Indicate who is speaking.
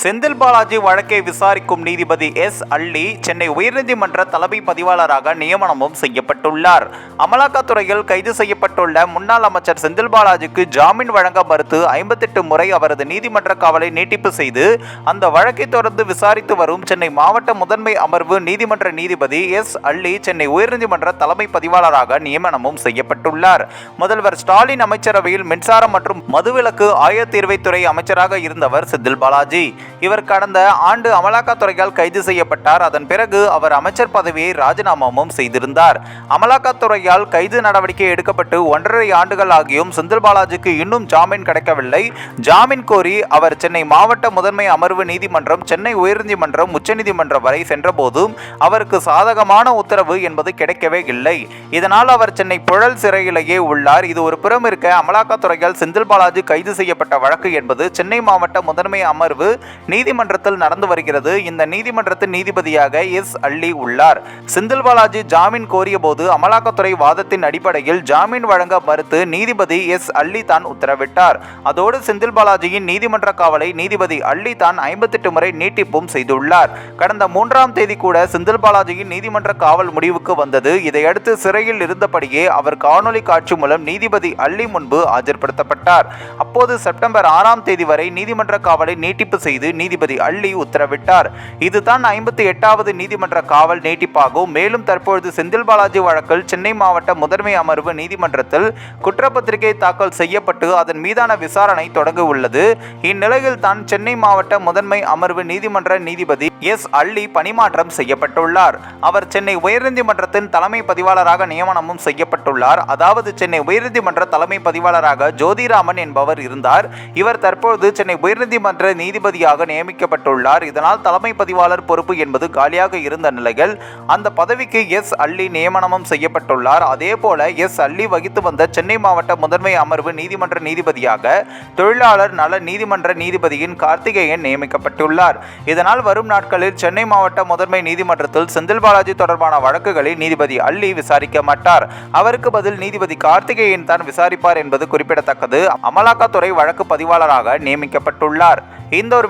Speaker 1: செந்தில் பாலாஜி வழக்கை விசாரிக்கும் நீதிபதி எஸ். அள்ளி சென்னை உயர்நீதிமன்ற தலைமை பதிவாளராக நியமனமும் செய்யப்பட்டுள்ளார். அமலாக்கத்துறையில் கைது செய்யப்பட்டுள்ள முன்னாள் அமைச்சர் செந்தில் பாலாஜிக்கு ஜாமீன் வழங்க மறுத்து ஐம்பத்தெட்டு முறை அவரது நீதிமன்ற காவலை நீட்டிப்பு செய்து அந்த வழக்கை தொடர்ந்து விசாரித்து வரும் சென்னை மாவட்ட முதன்மை அமர்வு நீதிமன்ற நீதிபதி எஸ். அள்ளி சென்னை உயர்நீதிமன்ற தலைமை பதிவாளராக நியமனமும் செய்யப்பட்டுள்ளார். முதல்வர் ஸ்டாலின் அமைச்சரவையில் மின்சாரம் மற்றும் மதுவிலக்கு ஆயத்தீர்வைத்துறை அமைச்சராக இருந்தவர் செந்தில் பாலாஜி. இவர் கடந்த ஆண்டு அமலாக்கத்துறையால் கைது செய்யப்பட்டார். அதன் பிறகு அவர் அமைச்சர் பதவியை ராஜினாமாவும் செய்திருந்தார். அமலாக்கத்துறையால் கைது நடவடிக்கை எடுக்கப்பட்டு ஒன்றரை ஆண்டுகள் ஆகியும் செந்தில் பாலாஜிக்கு இன்னும் ஜாமீன் கிடைக்கவில்லை. ஜாமீன் கோரி அவர் சென்னை மாவட்ட முதன்மை அமர்வு நீதிமன்றம் சென்னை உயர்நீதிமன்றம் உச்சநீதிமன்றம் வரை சென்றபோதும் அவருக்கு சாதகமான உத்தரவு என்பது கிடைக்கவே இல்லை. இதனால் அவர் சென்னை புழல் சிறையிலேயே உள்ளார். இது ஒரு புறம் இருக்க அமலாக்கத்துறையால் செந்தில் பாலாஜி கைது செய்யப்பட்ட வழக்கு என்பது சென்னை மாவட்ட முதன்மை அமர்வு நீதிமன்றத்தில் நடந்து வருகிறது. இந்த நீதிமன்றத்தின் நீதிபதியாக எஸ். அள்ளி உள்ளார். செந்தில் பாலாஜி ஜாமீன் கோரிய போது அமலாக்கத்துறை வாதத்தின் அடிப்படையில் ஜாமீன் வழங்க மறுத்து நீதிபதி எஸ். அள்ளி தான் உத்தரவிட்டார். அதோடு செந்தில் பாலாஜியின் நீதிமன்ற காவலை நீதிபதி அள்ளி தான் ஐம்பத்தெட்டு முறை நீட்டிப்பும் செய்துள்ளார். கடந்த மூன்றாம் தேதி கூட செந்தில் பாலாஜியின் நீதிமன்ற காவல் முடிவுக்கு வந்தது. இதையடுத்து சிறையில் இருந்தபடியே அவர் காணொலி காட்சி மூலம் நீதிபதி அள்ளி முன்பு ஆஜர்படுத்தப்பட்டார். அப்போது செப்டம்பர் ஆறாம் தேதி வரை நீதிமன்ற காவலை நீட்டிப்பு செய்து மீது நீதிபதி அள்ளி உத்தரவிட்டார். இதுதான் ஐம்பத்தி எட்டாவது நீதிமன்ற காவல் நீட்டிப்பாகும். மேலும் தற்பொழுது செந்தில் பாலாஜி வழக்கில் சென்னை மாவட்ட முதன்மை அமர்வு நீதிமன்றத்தில் குற்றப்பத்திரிகை தாக்கல் செய்யப்பட்டு அதன் மீதான விசாரணை தொடங்க உள்ளது இந்நிலையில் தான் சென்னை மாவட்ட முதன்மை அமர்வு நீதிமன்ற நீதிபதி எஸ். அள்ளி பணிமாற்றம் செய்யப்பட்டுள்ளார். அவர் சென்னை உயர்நீதிமன்றத்தின் தலைமை பதிவாளராக நியமனமும் செய்யப்பட்டுள்ளார். அதாவது சென்னை உயர்நீதிமன்ற தலைமை பதிவாளராக ஜோதிராமன் என்பவர் இருந்தார். இவர் தற்போது சென்னை உயர்நீதிமன்ற நீதிபதியாக பதிவாளராக நியமிக்கப்பட்டுள்ளார். இதனால் தலைமை பதிவாளர் பொறுப்பு என்பது காலியாக இருந்த நிலையில் அந்த பதவிக்கு எஸ். அள்ளி நியமனமும் செய்யப்பட்டுள்ளார். அதேபோல எஸ். அள்ளி வகித்து வந்த சென்னை மாவட்ட முதன்மை அமர்வு நீதிமன்ற நீதிபதியாக தொழிலாளர் நல நீதிமன்ற நீதிபதியின் கார்த்திகேயன் நியமிக்கப்பட்டுள்ளார். இதனால் வரும் நாட்களில் சென்னை மாவட்ட முதன்மை நீதிமன்றத்தில் செந்தில் பாலாஜி தொடர்பான வழக்குகளை நீதிபதி அள்ளி விசாரிக்க மாட்டார். அவருக்கு பதில் நீதிபதி கார்த்திகேயன் தான் விசாரிப்பார் என்பது குறிப்பிடத்தக்கது. அமலாக்கத்துறை வழக்கு பதிவாளராக நியமிக்கப்பட்டுள்ளார். இந்த ஒரு